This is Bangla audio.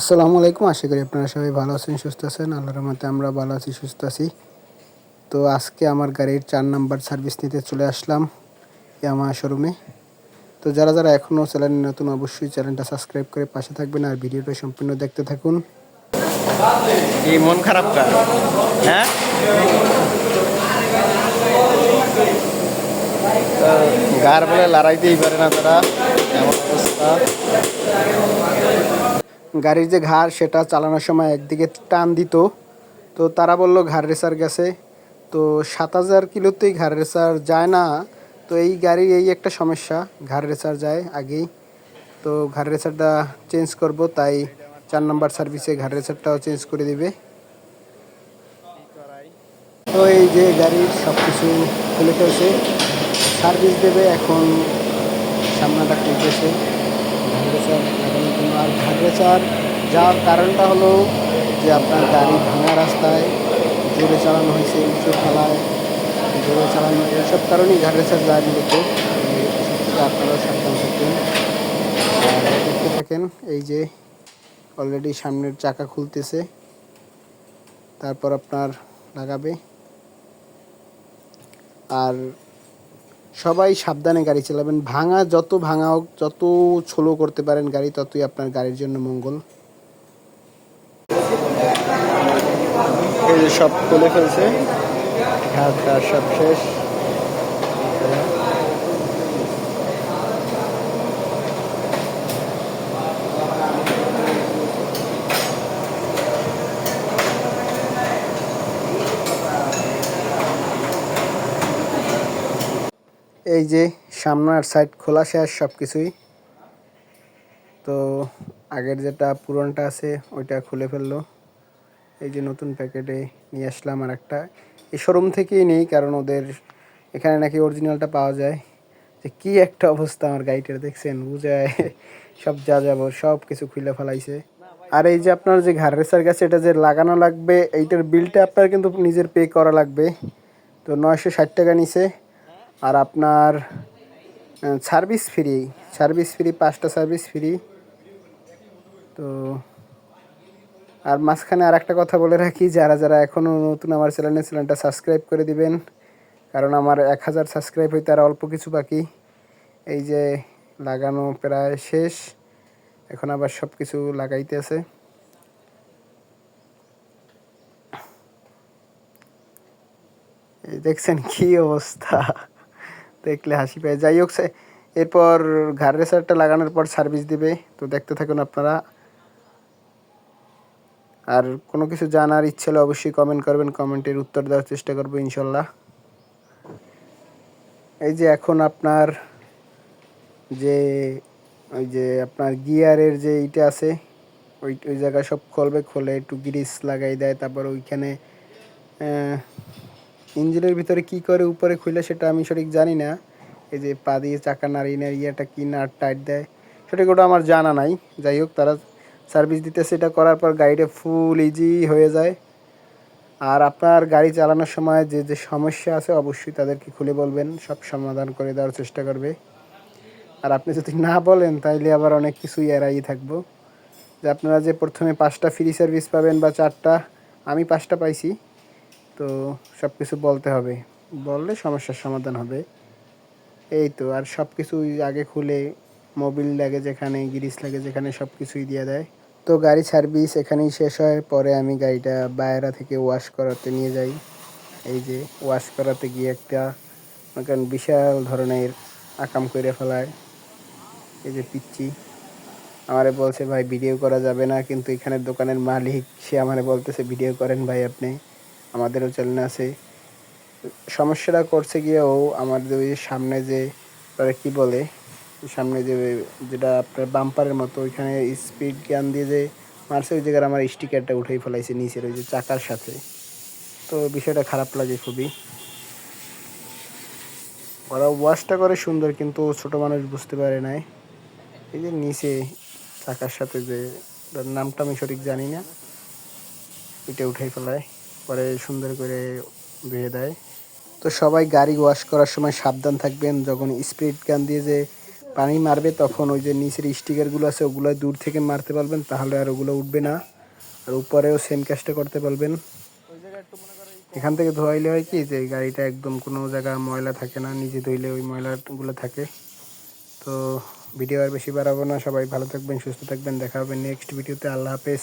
আসসালামু আলাইকুম। আশা করি আপনারা সবাই ভালো আছেন, সুস্থ আছেন। আল্লাহর রহমতে আমরা ভালো আছি, সুস্থ আছি। তো আজকে আমার গাড়ির চার নাম্বার সার্ভিস নিতে চলে আসলাম ইয়ামা শোরুমে তো যারা যারা এখনও চ্যানেল নতুন, অবশ্যই চ্যানেলটা সাবস্ক্রাইব করে পাশে থাকবেন আর ভিডিওটা সম্পূর্ণ দেখতে থাকুন। মন খারাপ কার? হ্যাঁ? গার বলে পারে না তারা। অবস্থা। গাড়ির যে ঘাড়, সেটা চালানোর সময় একদিকে টান দিত। তো তারা বলল, ঘাড় রেসার গেছে। তো সাত হাজার কিলোতেই ঘাড় রেসার যায় না। তো এই গাড়ির এই একটা সমস্যা, ঘাড় রেসার যায় আগেই। তো ঘাড় রেসারটা চেঞ্জ করব, তাই চার নাম্বার সার্ভিসে ঘাড় রেসারটাও চেঞ্জ করে দিবে। তো এই যে গাড়ির সব কিছু খুলে ফেলছে। সার্ভিস দেবে, এখন সামনাটা খুলতেছে। লাগানোর জন্য আর ঘাগরেচার যাওয়ার কারণটা হলো যে আপনার গাড়ি ভাঙা রাস্তায়, জোরে চালানো হয়েছে উঁচু ফেলায় জোরে চালানো, এইসব কারণেই ঘাগরেচার যায় মূলত আপনারা সাবধান থাকবেন। আর দেখতে থাকেন, এই যে অলরেডি সামনের চাকা খুলতেছে, তারপর আপনার লাগাবে। আর সবাই সাবধানে গাড়ি চালাবেন। ভাঙা যত ভাঙা হোক, যত ছোলো করতে পারেন গাড়ি, ততই আপনার গাড়ির জন্য মঙ্গল। সব খুলে ফেলছে। ঘাট সব শেষ। এই যে সামনের সাইড খোলা শেষ সব কিছুই তো আগের যেটা পুরনটা আছে, ওইটা খুলে ফেলল। এই যে নতুন প্যাকেটে নিয়ে আসলাম আর একটা এই শোরুম থেকেই নেই, কারণ ওদের এখানে নাকি অরিজিনালটা পাওয়া যায়। যে কি একটা অবস্থা আমার গাড়িটার, দেখছেন? বুঝায়। সব যা যাব সব কিছু খুলে ফেলাইছে। আর এই যে আপনার যে ঘাড় রেসার গাছে এটা যে লাগানো লাগবে, এইটার বিলটা আপনার কিন্তু নিজের পে করা লাগবে। তো নয়শো ষাট টাকা নিছে। আর আপনার সার্ভিস ফ্রি সার্ভিস ফ্রি পাঁচটা সার্ভিস ফ্রি তো আর মাঝখানে আর একটা কথা বলে রাখি, যারা যারা এখনও নতুন আমার চ্যানেলে চ্যানেলটা সাবস্ক্রাইব করে দিবেন। কারণ আমার এক হাজার সাবস্ক্রাইব হইতে আর অল্প কিছু বাকি। এই যে লাগানো প্রায় শেষ। এখন আবার সব কিছু লাগাইতে আছে। দেখছেন কি অবস্থা? দেখলে হাসি পায়। যাই হোক এরপর ঘাড় রেসারটা লাগানোর পর সার্ভিস দিবে। তো দেখতে থাকুন আপনারা। আর কোনো কিছু জানার ইচ্ছে হলে অবশ্যই কমেন্ট করবেন। কমেন্টের উত্তর দেওয়ার চেষ্টা করব ইনশাল্লাহ। এই যে এখন আপনার যে ওই যে আপনার গিয়ারের যে এইটা আছে, ওই ওই জায়গায় সব খোলবে। খোলে একটু গ্রিস লাগাই দেয়। তারপর ওইখানে ইঞ্জিনের ভিতরে কি করে উপরে খুলে সেটা আমি সঠিক জানি না। এই যে পা দিয়ে চাকা নাড়িয়ে একটা কি নাট টাইট দেয়, সঠিক ওটা আমার জানা নাই। যাই হোক, তারা সার্ভিস দিতে সেটা করার পর গাড়িটা ফুল ইজি হয়ে যায়। আর আপনার গাড়ি চালানোর সময় যে যে সমস্যা আছে, অবশ্যই তাদেরকে খুলে বলবেন, সব সমাধান করে দেওয়ার চেষ্টা করবে। আর আপনি যদি না বলেন, তাইলে আবার অনেক কিছুই এড়াই থাকব। যে আপনারা যে প্রথমে পাঁচটা ফ্রি সার্ভিস পাবেন বা চারটা, আমি পাঁচটা পাইছি। তো সব কিছু বলতে হবে। বললে সমস্যার সমাধান হবে। এই তো, আর সব কিছুই আগে খুলে মোবিল লাগে যেখানে, গিরিস লাগে যেখানে সব কিছুই দিয়ে দেয়। তো গাড়ি সার্ভিস এখানেই শেষ হয়, পরে আমি গাড়িটা বাইরা থেকে ওয়াশ করাতে নিয়ে যাই। এই যে ওয়াশ করাতে গিয়ে একটা কারণ বিশাল ধরনের আকাম করে ফেলায়। এই যে পিচ্ছি আমারে বলছে, ভাই ভিডিও করা যাবে না, কিন্তু এখানে দোকানের মালিক, সে আমারে বলতেছে ভিডিও করেন ভাই আপনি। আমাদেরও চ্যানেল আছে। সমস্যাটা করছে গিয়ে ও আমাদের ওই সামনে যে, ওরা কি বলে? সামনে যে, যেটা আপনার বাম্পারের মতো, ওইখানে স্পিড গান দিয়ে যে মারছে, ওই জায়গায় আমার স্টিকারটা উঠেই ফেলাইছে নিচের ওই যে চাকার সাথে। তো বিষয়টা খারাপ লাগে খুবই। ওরা ওয়াশটা করে সুন্দর, কিন্তু ছোট মানুষ বুঝতে পারে নাই। এই যে নিচে চাকার সাথে যে নামটা আমি সঠিক জানি না। এটা উঠাই ফেলায়। পরে সুন্দর করে ধুয়ে দেয়। তো সবাই গাড়ি ওয়াশ করার সময় সাবধান থাকবেন। যখন স্পিড গান দিয়ে যে পানি মারবে, তখন ওই যে নিচের স্টিকারগুলো আছে, ওগুলো দূর থেকে মারতে পারবেন, তাহলে আর ওগুলো উঠবে না। আর উপরেও সেম কাজটা করতে পারবেন। এখান থেকে ধোয়াইলে হয় কি, যে গাড়িটা একদম কোনো জায়গা ময়লা থাকে না, নিজে ধুইলে ওই ময়লাগুলো থাকে। তো ভিডিও আর বেশি বাড়াবো না। সবাই ভালো থাকবেন, সুস্থ থাকবেন। দেখা হবে নেক্সট ভিডিওতে আল্লাহ হাফেজ।